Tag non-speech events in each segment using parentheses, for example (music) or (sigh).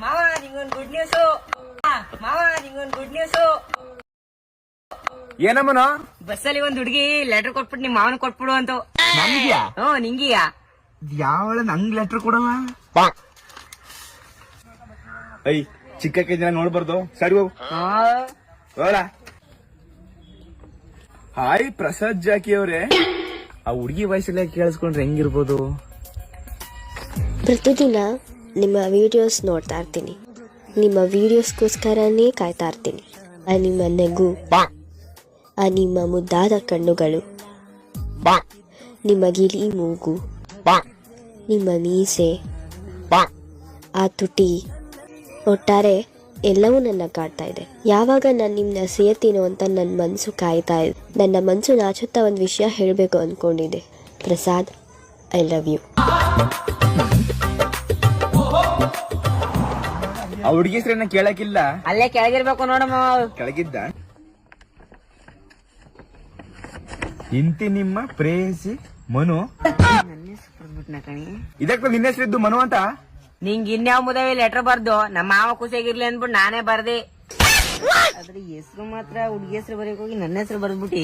ಮಾವ ನಿಂಗೊಂದು good news ಮಾವ ನಿಂಗೊಂದು good news ಏನಮ್ಮನೋ? ಬಸ್ಸಲ್ಲಿ ಒಂದ್ ಹುಡುಗಿ ಲೆಟರ್ ಕೊಟ್ಬಿಟ್ಟು ನಿಮ್ ಮಾವನ್ ಕೊಟ್ಬಿಡು ಅಂತ. ನಮ್ಗ್ಯಾ ಹ್ಞೂ ನಿಂಗಿಯ? ಯಾವಳ ನಂಗ್ ಲೆಟರ್ ಕೊಡವ? ಐ ಚಿಕ್ಕ ಜನ ನೋಡ್ಬಾರ್ದು. ಸರಿ ಹೋಗು. ಹೋಗ ಹಾಯ್ ಪ್ರಸಾದ್ ಜಾಕಿ ಅವ್ರೆ. ಆ ಹುಡುಗಿ ವಯಸ್ಸಲ್ಲೇ ಕೇಳಿಸ್ಕೊಂಡ್ರೆ ಹೆಂಗಿರ್ಬೋದು? ಪ್ರತಿದಿನ ನಿಮ್ಮ ವಿಡಿಯೋಸ್ ನೋಡ್ತಾ ಇರ್ತೀನಿ. ನಿಮ್ಮ ವೀಡಿಯೋಸ್ಗೋಸ್ಕರನೇ ಕಾಯ್ತಾ ಇರ್ತೀನಿ. ಆ ನಿಮ್ಮ ನಗು, ಆ ನಿಮ್ಮ ಮುದ್ದಾದ ಕಣ್ಣುಗಳು, ನಿಮ್ಮ ಗಿಳಿ ಮೂಗು, ನಿಮ್ಮ ಮೀಸೆ, ಆ ತುಟಿ. ಒಟ್ಟಾರೆ ಎಲ್ಲವೂ ನನ್ನ ಕಾಡ್ತಾ ಇದೆ. ಯಾವಾಗ ನಾನು ನಿಮ್ಮನ್ನ ಸೇರ್ತೀನೋ ಅಂತ ನನ್ನ ಮನಸ್ಸು ಕಾಯ್ತಾ ಇದೆ, ನನ್ನ ಮನಸ್ಸು ನಾಚುತ್ತಾ ಒಂದು ವಿಷಯ ಹೇಳಬೇಕು ಅಂದ್ಕೊಂಡಿದ್ದೆ ಪ್ರಸಾದ್ ಐ ಲವ್ ಯು ಆ ಹುಡುಗಿ ಹೆಸರನ್ನ ಕೇಳಕ್ಕಿಲ್ಲ. ಅಲ್ಲೇ ಕೆಳಗಿರ್ಬೇಕು ನೋಡಮ್ಮ ಕೆಳಗಿದ್ದ. ಇಂತಿ ನಿಮ್ಮ ಪ್ರೇಯಸಿ ಮನು. ಇದಕ್ಕೆ ನಿನ್ನ ಹೆಸರಿದ್ದು ಮನು ಅಂತ? ನಿಂಗ್ ಇನ್ಯಾವ ಮುದವಿ ಲೆಟರ್ ಬರ್ದು? ನಮ್ಮ ಮಾವ ಖುಷಿಯಾಗಿರ್ಲಿ ಅನ್ಬಿಟ್ಟು ನಾನೇ ಬರ್ದೆ. ಆದ್ರೆ ಹೆಸರು ಮಾತ್ರ ಹುಡುಗಿ ಹೆಸರು ಬರೀಕೋಗಿ ಹೋಗಿ ನನ್ನ ಹೆಸರು ಬರ್ದ್ಬಿಟ್ಟಿ.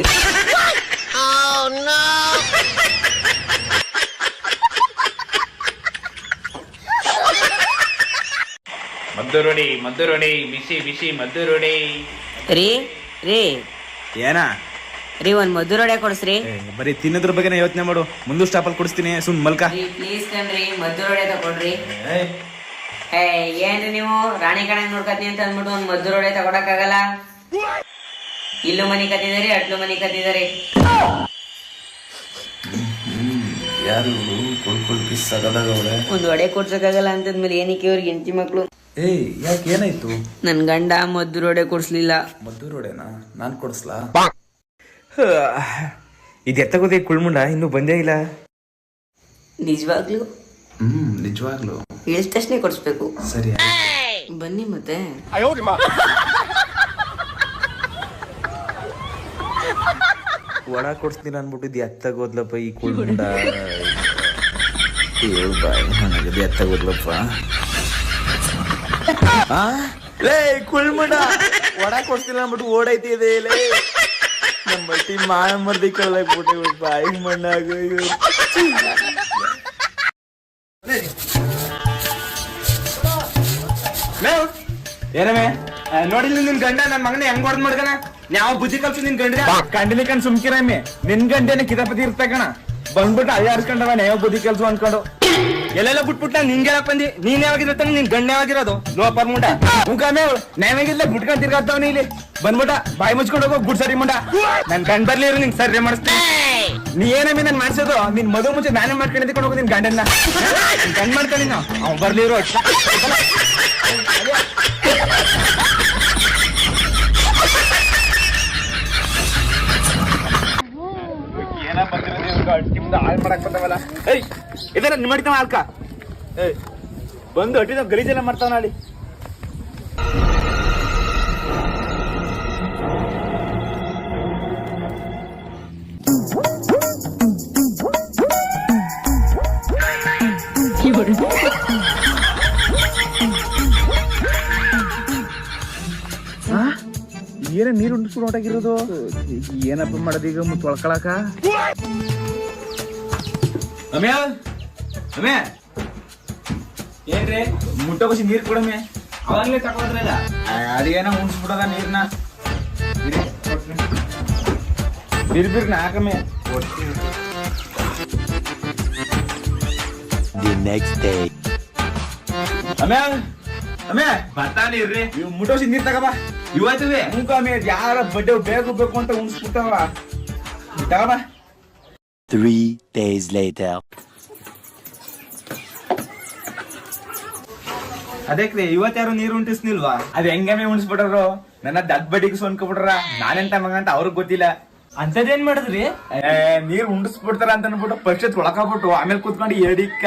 ಮದ್ದೂರುಡಿ ಮದ್ದುರುಣಿ ಬಿಸಿ ಬಿಸಿ ಮದ್ದುರುಣಿ. ರೀ ರೀ. ಏನಾ? ರೀ ಒಂದ್ ಮದ್ದುರುಡೆ ಕೊಡ್ಸ್ರಿ. ಏ, ಬರೀ ತಿನ್ನೋದ್ರ ಬಗ್ಗೆ ಯೋಚನೆ ಮಾಡು. ಮುಂದು ಸ್ಟಾಪಲ್ಲಿ ಕೊಡಿಸ್ತೀನಿ ಸುಮ್ ಮಲ್ಕ. ರೀ ಪ್ಲೀಸ್ ಕಣ್ರಿ ತಗೊಳ್ರಿ. ಏ. ಏನ್ರಿ ನೀವು? ರಾಣಿ ಕಣ ನೋಡ್ಕತೀನಿ ಅಂತ ಅಂದ್ಬಿಟ್ಟು ಒಂದ್ ಮಧುರೊಡೆ ತಗೊಳಕ್ಕಾಗಲ್ಲ? ಇಲ್ಲು ಮನಿ ಕತ್ತಿದಾರಿ ಅಟ್ಲು ಮನಿ ಕತ್ತಿದಾರಿ ಯಾರು ಕೊಳ್ಕೊಳ್ ಪಿಸ್ ಸಗದಾಗವ್ರೆ ಒಂದ್ ಒಡೆ ಕೊಡ್ಸಕ್ಕಾಗಲ್ಲ ಅಂತಂದ್ಮೇಲೆ ಏನಕ್ಕೆ ಇವ್ರಿಗೆ ಹೆಂಡತಿ ಮಕ್ಳು? ಏಯ್ ಯಾಕೆ ಏನಾಯ್ತು? ನನ್ ಗಂಡ ಮಧುರೊಡೆ ಕೊಡ್ಸ್ಲಿಲ್ಲ. ಮದ್ದೂರೋಡೆನಾ ನಾನ್ ಕೊಡ್ಸ್ಲಾ? ಇದು ಎತ್ತಗೋದೆ ಕುಳ್ಮುಂಡ ಇನ್ನು ಬಂದೇ ಇಲ್ಲ. ನಿಜವಾಗ್ಲು? ಹ್ಮ್ ನಿಜವಾಗ್ಲು. ಹೇಳಿದ ತಕ್ಷಣ ಕೊಡ್ಸ್ಬೇಕು. ಸರಿ ಬನ್ನಿ ಮತ್ತೆ. ಒಣ ಕೊಡ್ಸ್ತೀನಿ ಅನ್ಬಿಟ್ಟಿದ್ದು ಎತ್ತಗೋದ್ಲಪ್ಪ ಈ ಕುಳ್ಮುಂಡ. (laughs) ಏಳು ಬಾಯ್ ನನಗದು ಎತ್ತಾಗೋದ್ಲಪ್ಪ? ಲೇ ಕುಳ್ಮಡ. ಒಡ ಕೊಡ್ತಿಲ್ಲ ಅಂದ್ಬಿಟ್ಟು ಓಡೈತಿ ಇದೆ ಲೇ. ನಮ್ಮ ಮಟ್ಟಿ ಮಾಯ ಮರ್ದಿ ಕಳ್ದಾಕ್ಬಿಟ್ಟೆ ಬಾಯಿ ಮಣ್ಣಾಗ. ಏನವೇ ನೋಡಿಲ್ಲ ನಿನ್ ಗಂಡ ನನ್ ಮಗನ ಹೆಂಗ್ ಹೊಡೆದ್ ಮಾಡ್ಕಣ ಯಾವ ಬುದ್ಧಿ ಕಲ್ಸು ನಿನ್ ಗಂಡ ಕಂಡಿಲಿ ಕಣ್ ಸುಮ್ಕಿರಮ್ಮೆ ನಿನ್ ಗಂಡೇನೆ ಕಿತಾಪತಿ ಇರ್ತಕಣ ಬಂದ್ಬಿಟ್ಟು ಅಯ್ಯಾರ್ಸ್ಕೊಂಡವ ಯಾವ ಬುದ್ಧಿ ಕಲ್ಸು ಅನ್ಕೊಂಡು. ಎಲ್ಲೆಲ್ಲ ಬಿಟ್ಬಿಟ್ಟ ನಿಂಗೆ ಯಾಕೆ ಬಂದಿ? ನೀನ್ ಯಾವಾಗಿರತ್ತ ನಿನ್ ಗಂಡ ಯಾವಾಗಿರೋದು ಲೋಪರ್ ಮುಂಡ. ಮುಖಮೇ ನೇವಾಗಿಲ್ಲ ಬಿಟ್ಕೊಂಡ್ ತಿರ್ಗಾತ್ತವನಿ ಇಲ್ಲಿ. ಬಂದ್ಬಿಟ್ಟ ಬಾಯಿ ಮುಚ್ಕೊಂಡು ಹೋಗೋ, ಗುಡ್ ಸರಿ ಮುಂಡ. ನನ್ ಗಂಡ ಬರ್ಲಿ ನಿಂಗೆ ನಿಂಗ್ ಸರಿ ಮಾಡಿಸ್ತೀನಿ. ನೀ ಏನಮ್ಮಿ ನನ್ ಮಾಡಿಸೋದು ನಿನ್ ಮದುವೆ ಮುಂಚೆ ನಾನೇ ಮಾಡ್ಕೊಂಡು ಹೋಗು ನಿನ್ ಗಂಡನ್ನ. ಗಂಡ್ ಮಾಡ್ಕೊಂಡಿನ ಅವ್ನ್ ಬರ್ಲಿ ಇರೋ. ಏನ ಬಂದಿರೋದು ಹಾಳು ಮಾಡಕ್ ಬಂದವಲ್ಲ? ಏಯ್ ಇದನ್ನ ನಿಮ್ಮ ಮಾಡ್ತಾವ ಆಲ್ಕ ಏಯ್ ಬಂದು ಅಟ್ಟಿದ ಗಲೀಜೆಲ್ಲ ಮಾಡ್ತಾವ ನಾಳಿ ಏನ ನೀರು ಉಂಡಿಸ್ಕೊಂಡು ಹೊಂಟಾಗಿರೋದು ಏನಪ್ಪ ಮಾಡೋದೀಗ ಮತ್ತೆ ತೊಳ್ಕೊಳಕ ಅಮ್ಯ ಅಮ್ಯ ಏನ್ರಿ ಮುಟ್ಟಕೋಸಿ ನೀರ್ ಕೊಡಮ್ಮೆ ಅವಾಗ್ಲೇ ತಕೊಂಡ್ರಲ್ಲ ಅದೇನ ಉಣ್ಸ್ಬಿಡದ ನೀರ್ನ? ಬಿರ್ ಬಿರ್ನ ಹಾಕಮ್ಮೆ. ಅಮ್ಯ ಅಮ್ಯ ಬರ್ತಾನೆ ಇರ್ರಿ. ಇವ್ ಮುಟ್ಟೋಸಿ ನೀರ್ ತಗಬಾ ಇವತ್ತಿವೆ ಮುಖ ಅಮ್ಯ ಯಾರ ಬಡ್ಡೆ ಬೇಕು ಬೇಕು ಅಂತ ಉಣ್ಸ್ಬಿಟ್ಟವ ತಗಬಾ Three days later. ಅದಕ್ಕೆ ಇವತ್ಯಾರು ನೀರು ಉಂಟಿಸ್ನಿಲ್ವಾ? ಅದ್ ಹೆಂಗಮ್ಮೆ ಉಣಿಸ್ಬಿಟ್ರು ನನ್ನ ದಡ್ ಬಡಿಗೆ ಸೋನ್ಕೊಬಿಟ್ರ ನಾನೆಂತ ಮಗಂತ ಅವ್ರಿಗೆ ಗೊತ್ತಿಲ್ಲ. ಅಂತದೇನ್ ಮಾಡಿದ್ರಿ? ನೀರ್ ಉಂಡಿಸ್ಬಿಡ್ತಾರ ಅಂತ ಅನ್ಬಿಟ್ಟು ಫಸ್ಟ್ ತೊಳಕಾಗ್ಬಿಟ್ಟು ಆಮೇಲೆ ಕೂತ್ಕೊಂಡು ಎಡಿಕ್ಕ